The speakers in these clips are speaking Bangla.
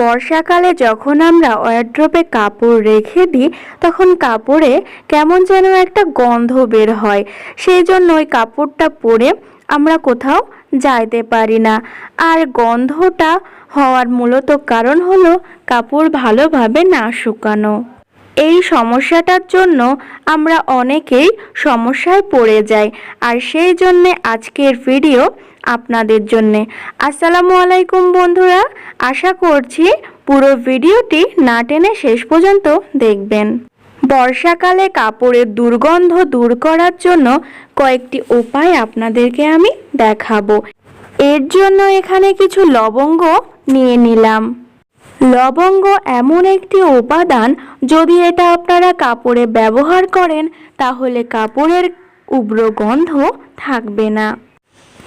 বর্ষাকালে যখন আমরা ওয়ারড্রপে কাপড় রেখে দিই, তখন কাপড়ে কেমন যেন একটা গন্ধ বের হয়। সেই জন্য ওই কাপড়টা পরে আমরা কোথাও যাইতে পারি না। আর গন্ধটা হওয়ার মূলত কারণ হলো কাপড় ভালোভাবে না শুকানো। এই সমস্যাটার জন্য আমরা অনেকেই সমস্যায় পড়ে যাই। আর সেই জন্যে আজকের ভিডিও আপনাদের জন্যে। আসসালামু আলাইকুম বন্ধুরা, আশা করছি পুরো ভিডিওটি না টেনে শেষ পর্যন্ত দেখবেন। বর্ষাকালে কাপড়ের দুর্গন্ধ দূর করার জন্য কয়েকটি উপায় আপনাদেরকে আমি দেখাবো। এর জন্য এখানে কিছু লবঙ্গ নিয়ে নিলাম। লবঙ্গ এমন একটি উপাদান, যদি এটা আপনারা কাপড়ে ব্যবহার করেন, তাহলে কাপড়ের উগ্র গন্ধ থাকবে না।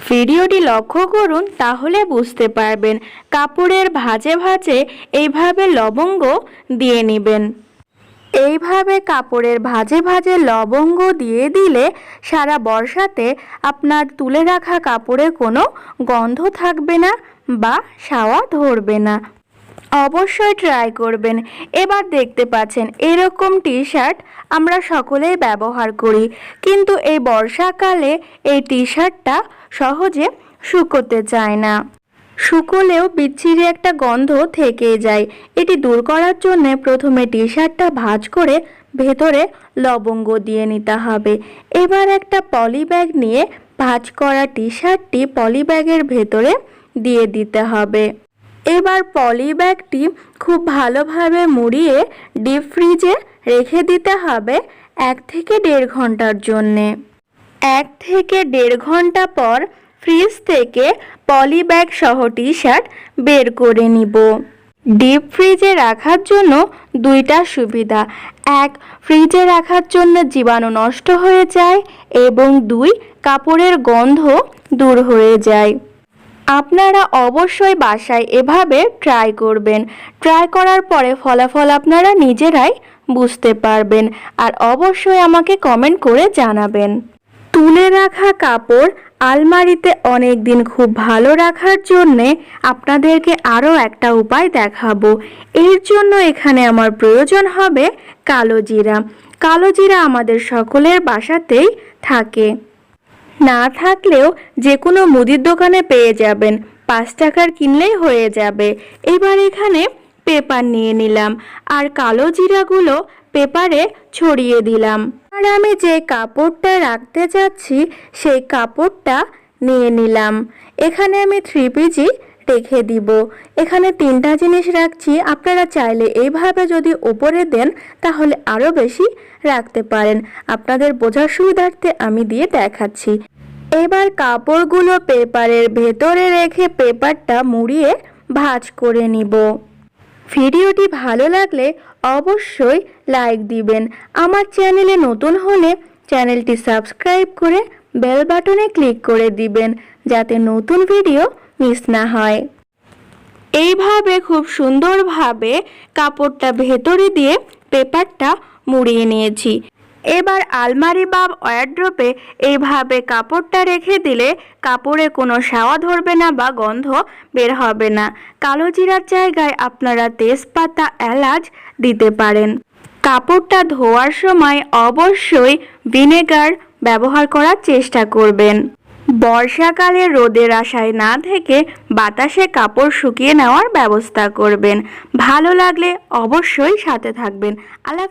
ভিডিওটি লক্ষ্য করুন তাহলে বুঝতে পারবেন। কাপড়ের ভাজে ভাজে এইভাবে লবঙ্গ দিয়ে নেবেন। এইভাবে কাপড়ের ভাজে ভাজে লবঙ্গ দিয়ে দিলে সারা বর্ষাতে আপনার তুলে রাখা কাপড়ে কোনো গন্ধ থাকবে না বা সাওয়া ধরবে না। অবশ্যই ট্রাই করবেন। এবার দেখতে পাচ্ছেন, এরকম টি শার্ট আমরা সকলেই ব্যবহার করি। কিন্তু এই বর্ষাকালে এই টি শার্টটা সহজে শুকোতে চায় না। শুকোলেও বিচ্ছিরি একটা গন্ধ থেকে যায়। এটি দূর করার জন্য প্রথমে টি শার্টটা ভাঁজ করে ভেতরে লবঙ্গ দিয়ে নিতে হবে। এবার একটা পলি ব্যাগ নিয়ে ভাঁজ করা টি শার্টটি পলি ব্যাগের ভেতরে দিয়ে দিতে হবে। এবার পলি ব্যাগটি খুব ভালোভাবে মুড়িয়ে ডিপ ফ্রিজে রেখে দিতে হবে এক থেকে দেড় ঘণ্টার জন্যে। এক থেকে দেড় ঘণ্টা পর ফ্রিজ থেকে পলি ব্যাগ সহ টি শার্ট বের করে নিব। ডিপ ফ্রিজে রাখার জন্য দুইটা সুবিধা। এক, ফ্রিজে রাখার জন্য জীবাণু নষ্ট হয়ে যায় এবং দুই, কাপড়ের গন্ধ দূর হয়ে যায়। আপনারা অবশ্যই বাসায় এভাবে ট্রাই করবেন। ট্রাই করার পরে ফলাফল আপনারা নিজেরাই বুঝতে পারবেন আর অবশ্যই আমাকে কমেন্ট করে জানাবেন। তুলে রাখা কাপড় আলমারিতে অনেক দিন খুব ভালো রাখার জন্যে আপনাদেরকে আরও একটা উপায় দেখাবো। এর জন্য এখানে আমার প্রয়োজন হবে কালো জিরা। কালো জিরা আমাদের সকলের বাসাতেই থাকে। না থাকলেও যে কোনো মুদির দোকানে পেয়ে যাবেন। পাঁচ টাকার কিনলেই হয়ে যাবে। এবার এখানে পেপার নিয়ে নিলাম। আর কালো জিরাগুলো পেপারে ছড়িয়ে দিলাম। আর আমি যে কাপড়টা রাখতে যাচ্ছি, সেই কাপড়টা নিয়ে নিলাম। এখানে আমি থ্রি পিজি রেখে দিব। এখানে তিনটা জিনিস রাখছি। আপনারা চাইলে এইভাবে যদি ওপরে দেন, তাহলে আরও বেশি রাখতে পারেন। আপনাদের বোঝার সুবিধার্থে আমি দিয়ে দেখাচ্ছি। এবার কাপড়গুলো পেপারের ভেতরে রেখে পেপারটা মুড়িয়ে ভাঁজ করে নিব। ভিডিওটি ভালো লাগলে অবশ্যই লাইক দিবেন। আমার চ্যানেলে নতুন হলে চ্যানেলটি সাবস্ক্রাইব করে বেল বাটনে ক্লিক করে দিবেন, যাতে নতুন ভিডিও মিস না হয়। এইভাবে খুব সুন্দরভাবে কাপড়টা ভেতরে দিয়ে পেপারটা মুড়িয়ে নিয়েছি। এবার আলমারি বা ওয়ারড্রপে এইভাবে কাপড়টা রেখে দিলে কাপড়ে কোনো সাওয়া ধরবে না বা গন্ধ বের হবে না। কালো জিরার জায়গায় আপনারা তেজপাতা, এলাচ দিতে পারেন। কাপড়টা ধোয়ার সময় অবশ্যই ভিনেগার ব্যবহার করার চেষ্টা করবেন। বর্ষাকালে রোদের আশায় না থেকে বাতাসে কাপড় শুকিয়ে নেওয়ার ব্যবস্থা করবেন। ভালো লাগলে অবশ্যই সাথে থাকবেন। আল্লাহ